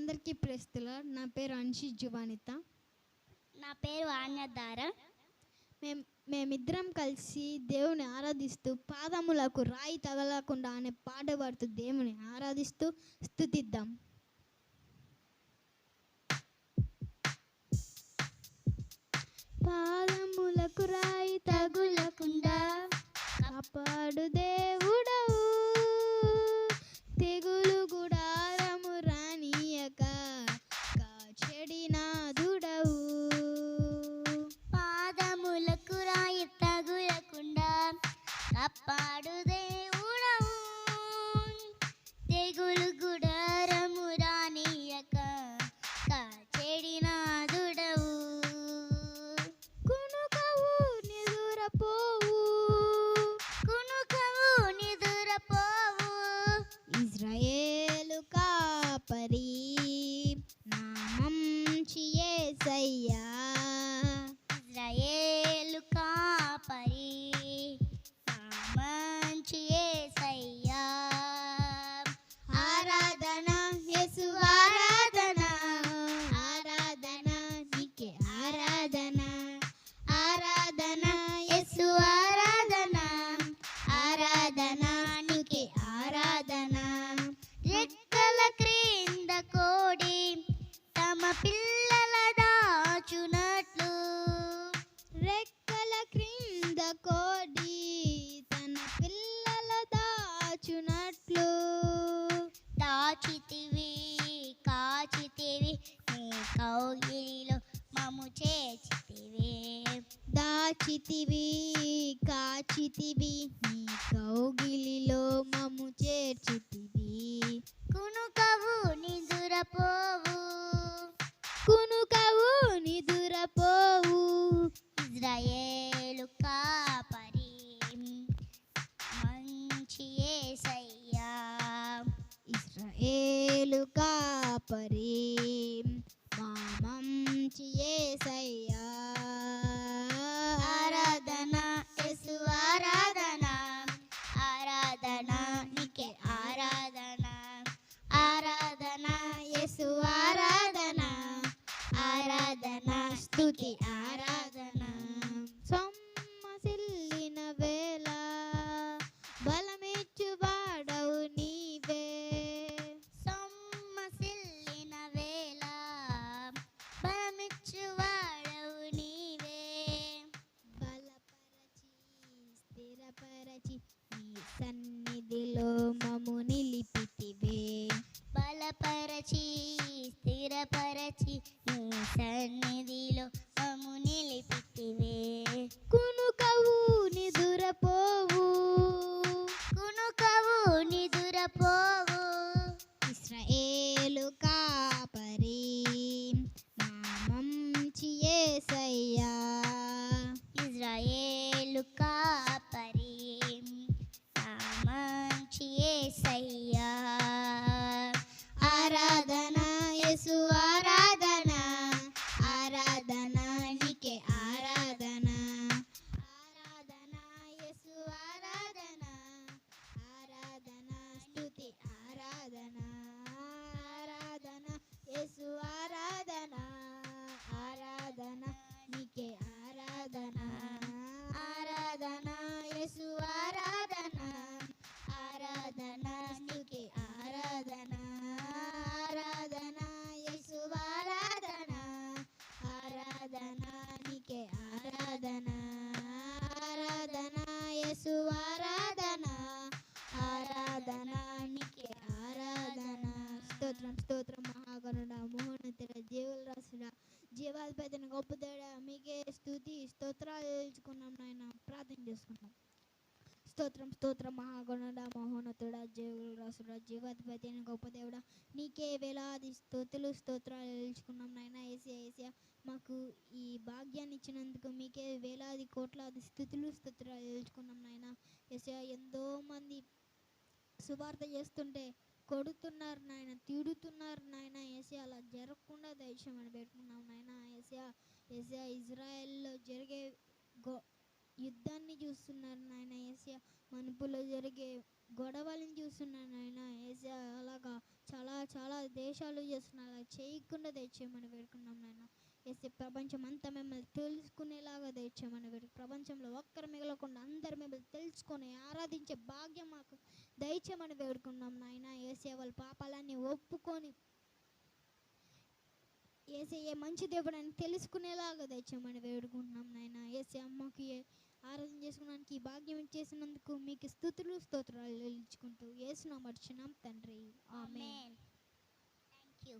అందరికీ ప్రస్తుల నా పేరు అన్షి జువానిత. నా పేరు ఆన్యధార మేము మేమిద్దరం కలిసి దేవుని ఆరాధిస్తూ పాదములకు రాయి తగలకుండా అనే పాట పాడుతూ దేవుని ఆరాధిస్తూ స్థుతిద్దాం 可以呀。కౌగిలిలో మము చేర్చితివి దాచితివి కాచితివి నీ కౌగిలిలో మము చేర్చితివి. కునుకవు నిదురపోవు. కునుక గొప్పదేడ మీకే స్థుతి స్తోత్రాలు తెలుసుకున్నాం నాయన. ప్రార్థన చేసుకున్నాం స్తోత్రం స్తోత్రం మహాగుణుడ మహోన్నతుడ జీవుల రాసుడ జీవాధిపతి అని గొప్ప దేవుడ నీకే వేలాది స్తోతులు స్తోత్రాలు తెలుసుకున్నాం నాయన. ఏసియా ఏసియా మాకు ఈ భాగ్యాన్ని ఇచ్చినందుకు మీకే వేలాది కోట్లాది స్థుతులు స్తోత్రాలు తెలుసుకున్నాం నాయన. ఏసియా ఎంతో మంది శుభార్త చేస్తుంటే కొడుతున్నారు నాయన తిడుతున్నారు నాయన. ఏసీ అలా జరగకుండా దయచేయమని పెట్టుకున్నాం నాయన. ఏసియా ఏసియా ఇజ్రాయెల్లో జరిగే గో యుద్ధాన్ని చూస్తున్నారు నాయన. ఏసియా మనుపులో జరిగే గొడవలను చూస్తున్నారు నాయన. ఏసియా అలాగా చాలా చాలా దేశాలు చేస్తున్నారు. అలా చేయకుండా తెచ్చేయమని పెట్టుకున్నాం నాయన. ఏసే ప్రపంచం అంతా మిమ్మల్ని తెలుసుకునేలాగా దయచేయమని వేడు ప్రపంచంలో ఒక్కరు మిగలకుండా అందరు మిమ్మల్ని తెలుసుకొని ఆరాధించే భాగ్యం మాకు దయచేయమని వేడుకున్నాం నాయన. ఏసే వాళ్ళ పాపాలన్నీ ఒప్పుకొని ఏసే ఏ మంచి దేవుడు అని తెలుసుకునేలాగా దయచేయమని వేడుకుంటున్నాం నాయన. ఏసే అమ్మకి ఆరాధన చేసుకోవడానికి ఈ భాగ్యం చేసినందుకు మీకు స్థుతులు స్తోత్రాలు ఇచ్చుకుంటూ ఏసునామర్చున్నాం తండ్రి. ఆమె థ్యాంక్ యూ